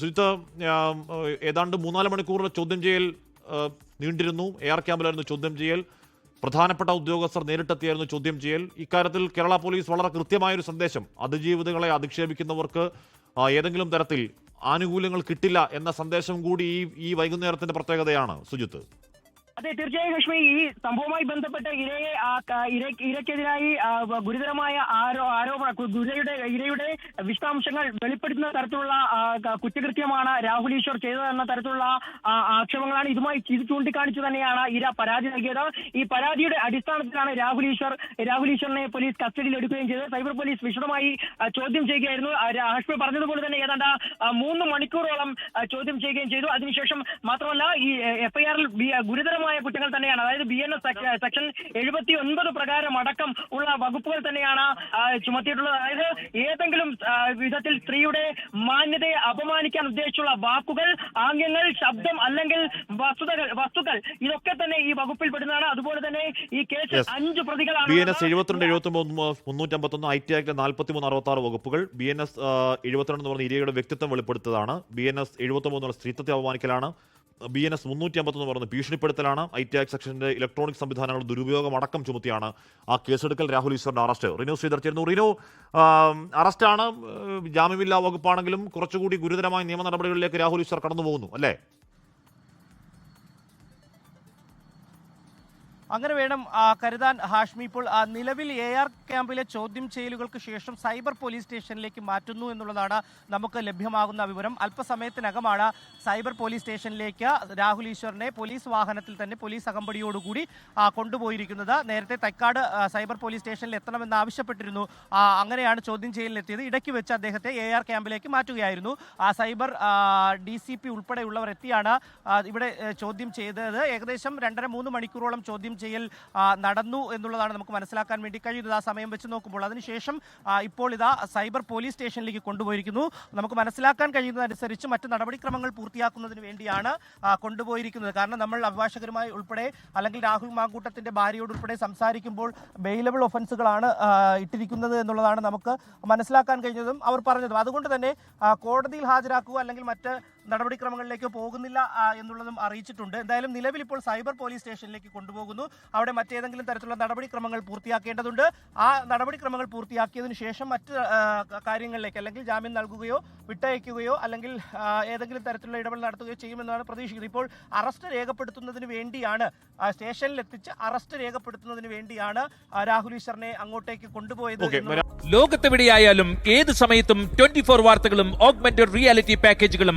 സുജിത്ത് ഏതാണ്ട് മൂന്നാൽ മണിക്കൂറിലെ ചോദ്യം ചെയ്യൽ നീണ്ടിരുന്നു. എയർ ക്യാമ്പിലായിരുന്നു ചോദ്യം ചെയ്യൽ. പ്രധാനപ്പെട്ട ഉദ്യോഗസ്ഥർ നേരിട്ടെത്തിയായിരുന്നു ചോദ്യം ചെയ്യൽ. ഇക്കാര്യത്തിൽ കേരള പോലീസ് വളരെ കൃത്യമായൊരു സന്ദേശം. അതിജീവിതങ്ങളെ അധിക്ഷേപിക്കുന്നവർക്ക് ഏതെങ്കിലും തരത്തിൽ ആനുകൂല്യങ്ങൾ കിട്ടില്ല എന്ന സന്ദേശം കൂടി ഈ ഈ വൈകുന്നേരത്തിന്റെ പ്രത്യേകതയാണ്. സുജിത്ത്. അതെ തീർച്ചയായും ലക്ഷ്മി ഈ സംഭവവുമായി ബന്ധപ്പെട്ട് ഇരയെ ഇരയ്ക്കെതിരായി ഗുരുതരമായ ആരോ ആരോപണ ഗുരയുടെ ഇരയുടെ വിശദാംശങ്ങൾ വെളിപ്പെടുത്തുന്ന തരത്തിലുള്ള കുറ്റകൃത്യമാണ് രാഹുൽ ഈശ്വർ ചെയ്തതെന്ന തരത്തിലുള്ള ആക്ഷേപങ്ങളാണ് ഇതുമായി ഇത് ചൂണ്ടിക്കാണിച്ചു തന്നെയാണ് ഇര പരാതി നൽകിയത്. ഈ പരാതിയുടെ അടിസ്ഥാനത്തിലാണ് രാഹുൽ ഈശ്വർ രാഹുൽ ഈശ്വറിനെ പോലീസ് കസ്റ്റഡിയിൽ എടുക്കുകയും ചെയ്തത്. സൈബർ പോലീസ് വിശദമായി ചോദ്യം ചെയ്യുകയായിരുന്നു. ഹാഷ്മി പറഞ്ഞതുപോലെ തന്നെ ഏതാണ്ട് മൂന്ന് മണിക്കൂറോളം ചോദ്യം ചെയ്യുകയും ചെയ്തു. അതിനുശേഷം മാത്രമല്ല ഈ എഫ്ഐആറിൽ ഗുരുതരമായ കുറ്റങ്ങൾ തന്നെയാണ്. അതായത് ബി എൻ എസ് സെക്ഷൻ എഴുപത്തി ഒൻപത് പ്രകാരം അടക്കം ഉള്ള വകുപ്പുകൾ തന്നെയാണ് ചുമത്തിയിട്ടുള്ളത്. അതായത് ഏതെങ്കിലും വിധത്തിൽ സ്ത്രീയുടെ മാന്യതയെ അപമാനിക്കാൻ ഉദ്ദേശിച്ചുള്ള വാക്കുകൾ ആംഗ്യങ്ങൾ ശബ്ദം അല്ലെങ്കിൽ വസ്തുതകൾ വസ്തുക്കൾ ഇതൊക്കെ തന്നെ ഈ വകുപ്പിൽ പെടുന്നതാണ്. അതുപോലെ തന്നെ ഈ കേസ് അഞ്ച് പ്രതികളാണ് ബി എൻ എസ് എഴുപത്തിരണ്ട് എഴുപത്തി മൂന്ന് മുന്നൂറ്റമ്പത്തൊന്ന് ഐ ടി ആക്ടിലെ നാൽപ്പത്തി മൂന്ന് അറുപത്തി ആറ് വകുപ്പുകൾ ബി എൻ എസ് എഴുപത്തിരണ്ട് എന്ന് പറഞ്ഞ ഇരയുടെ വ്യക്തിത്വം വെളിപ്പെടുത്തതാണ്. ബി എൻ എസ് എഴുപത്തി മൂന്ന് സ്ത്രീത്വത്തെ അപമാനിക്കലാണ്. ബി എൻ എസ് മുന്നൂറ്റി അമ്പത്തൊന്ന് പറയുന്നത് ഭീഷണിപ്പെടുത്തലാണ് ഐ ടി ആക്ട് സെക്ഷന്റെ ഇലക്ട്രോണിക് സംവിധാനങ്ങളുടെ ദുരുപയോഗം അടക്കം ചുമത്തിയാണ് ആ കേസെടുക്കൽ രാഹുൽ ഈശ്വറിന്റെ അറസ്റ്റ്. റിനു ശ്രീധർ ചേരുന്നു. റിനു അറസ്റ്റാണ് ജാമ്യമില്ലാ വകുപ്പാണെങ്കിലും കുറച്ചുകൂടി ഗുരുതരമായ നിയമ നടപടികളിലേക്ക് രാഹുൽ ഈശ്വർ കടന്നു പോകുന്നു അല്ലേ? അങ്ങനെ വേണം കരുതാൻ ഹാഷ്മി. ഇപ്പോൾ നിലവിൽ എ ആർ ക്യാമ്പിലെ ചോദ്യം ചെയ്യലുകൾക്ക് ശേഷം സൈബർ പോലീസ് സ്റ്റേഷനിലേക്ക് മാറ്റുന്നു എന്നുള്ളതാണ് നമുക്ക് ലഭ്യമാകുന്ന വിവരം. അല്പസമയത്തിനകമാണ് സൈബർ പോലീസ് സ്റ്റേഷനിലേക്ക് രാഹുൽ ഈശ്വറിനെ പോലീസ് വാഹനത്തിൽ തന്നെ പോലീസ് അകമ്പടിയോടുകൂടി കൊണ്ടുപോയിരിക്കുന്നത്. നേരത്തെ തൈക്കാട് സൈബർ പോലീസ് സ്റ്റേഷനിൽ എത്തണമെന്ന് ആവശ്യപ്പെട്ടിരുന്നു. അങ്ങനെയാണ് ചോദ്യം ചെയ്യലിനെത്തിയത് ഇടയ്ക്ക് വെച്ച് അദ്ദേഹത്തെ എ ആർ ക്യാമ്പിലേക്ക് മാറ്റുകയായിരുന്നു. ആ സൈബർ ഡി സി പി ഉൾപ്പെടെയുള്ളവർ എത്തിയാണ് ഇവിടെ ചോദ്യം ചെയ്തത്. ഏകദേശം രണ്ടര മൂന്ന് മണിക്കൂറോളം ചോദ്യം ചെയ്യൽ നടന്നു എന്നുള്ളതാണ് നമുക്ക് മനസ്സിലാക്കാൻ വേണ്ടി കഴിയുന്നത്. ആ സമയം വെച്ച് നോക്കുമ്പോൾ അതിനുശേഷം ഇപ്പോൾ ഇതാ സൈബർ പോലീസ് സ്റ്റേഷനിലേക്ക് കൊണ്ടുപോയിരിക്കുന്നു. നമുക്ക് മനസ്സിലാക്കാൻ കഴിയുന്നതനുസരിച്ച് മറ്റ് നടപടിക്രമങ്ങൾ പൂർത്തിയാക്കുന്നതിന് വേണ്ടിയാണ് കൊണ്ടുപോയിരിക്കുന്നത്. കാരണം നമ്മൾ അഭിഭാഷകരുമായി ഉൾപ്പെടെ അല്ലെങ്കിൽ രാഹുൽ മാങ്കൂട്ടത്തിന്റെ ഭാര്യയോട് ഉൾപ്പെടെ സംസാരിക്കുമ്പോൾ ബെയിലബിൾ ഒഫൻസുകളാണ് ഇട്ടിരിക്കുന്നത് എന്നുള്ളതാണ് നമുക്ക് മനസ്സിലാക്കാൻ കഴിഞ്ഞതും അവർ പറഞ്ഞതും. അതുകൊണ്ട് തന്നെ കോടതിയിൽ ഹാജരാക്കുക അല്ലെങ്കിൽ മറ്റ് നടപടിക്രമങ്ങളിലേക്ക് പോകുന്നില്ല എന്നുള്ളതും അറിയിച്ചിട്ടുണ്ട്. എന്തായാലും നിലവിൽ ഇപ്പോൾ സൈബർ പോലീസ് സ്റ്റേഷനിലേക്ക് കൊണ്ടുപോകുന്നു. അവിടെ മറ്റേതെങ്കിലും തരത്തിലുള്ള നടപടിക്രമങ്ങൾ പൂർത്തിയാക്കേണ്ടതുണ്ട്. ആ നടപടിക്രമങ്ങൾ പൂർത്തിയാക്കിയതിനു ശേഷം മറ്റ് കാര്യങ്ങളിലേക്ക് അല്ലെങ്കിൽ ജാമ്യം നൽകുകയോ വിട്ടയക്കുകയോ അല്ലെങ്കിൽ ഏതെങ്കിലും തരത്തിലുള്ള ഇടപെടൽ നടത്തുകയോ ചെയ്യുമെന്നാണ് പ്രതീക്ഷിക്കുന്നത്. ഇപ്പോൾ അറസ്റ്റ് രേഖപ്പെടുത്തുന്നതിന് വേണ്ടിയാണ് സ്റ്റേഷനിലെത്തിച്ച് സ്റ്റേഷനിൽ എത്തിച്ച് അറസ്റ്റ് രേഖപ്പെടുത്തുന്നതിന് വേണ്ടിയാണ് രാഹുൽ ഈശ്വറിനെ അങ്ങോട്ടേക്ക് കൊണ്ടുപോയത് ലോകത്തെവിടെയായാലും ഏത് സമയത്തും ട്വന്റി ഫോർ വാർത്തകളും ഓഗ്മെന്റഡ് റിയാലിറ്റി പാക്കേജുകളും